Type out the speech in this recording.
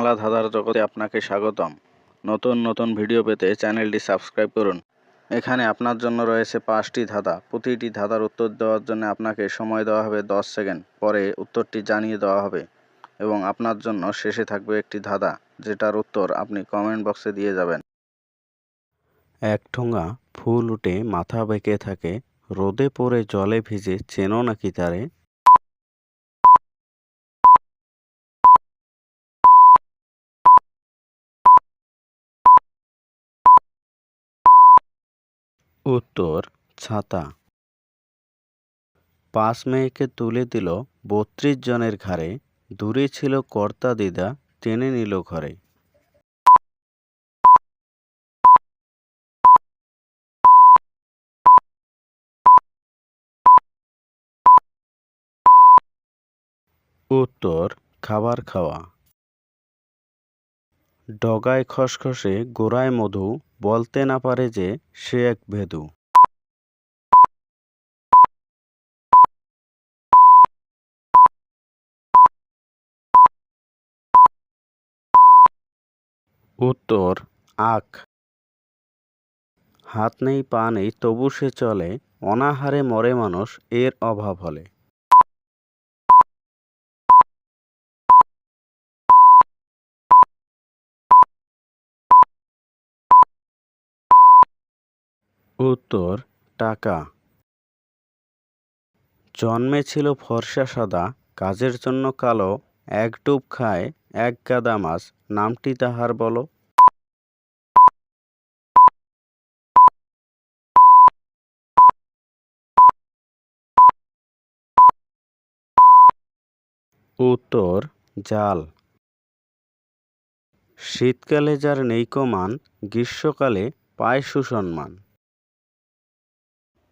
বাংলা ধাঁধার জগতে আপনাকে স্বাগতম। নতুন নতুন ভিডিও পেতে চ্যানেলটি সাবস্ক্রাইব করুন। এখানে আপনার জন্য রয়েছে পাঁচটি ধাঁধা। প্রতিটি ধাঁধার উত্তর দেওয়ার জন্য আপনাকে সময় দেওয়া হবে দশ সেকেন্ড। পরে উত্তরটি জানিয়ে দেওয়া হবে এবং আপনার জন্য শেষে থাকবে একটি ধাঁধা, যেটার উত্তর আপনি কমেন্ট বক্সে দিয়ে যাবেন। এক ঠোঙা ফুল উঠে মাথা বেঁকে থাকে, রোদে পড়ে জলে ভিজে চেনো নাকি তারে? উত্তর, ছাতা। পাঁচ মেয়েকে তুলে দিল বত্রিশ জনের ঘাড়ে, দূরে ছিল কর্তা দিদা, টেনে নিল ঘরে। উত্তর, খাবার খাওয়া। ডগায় খসখসে গোড়ায় মধু বলতে না পারে যে সে এক ভেদু। উত্তর, আখ। হাত নেই, পা নেই, তবু সে চলে, অনাহারে মরে মানুষ, এর অভাব হলে। উত্তর, টাকা। জন্মে ছিল ফর্সা সাদা, কাজের জন্য কালো, এক ডুব খায়, এক গাদা মাছ। নামটি তাহার বলো। উত্তর, জাল। শীতকালে যার নেইকো মান, গ্রীষ্মকালে পায় সুসম্মান।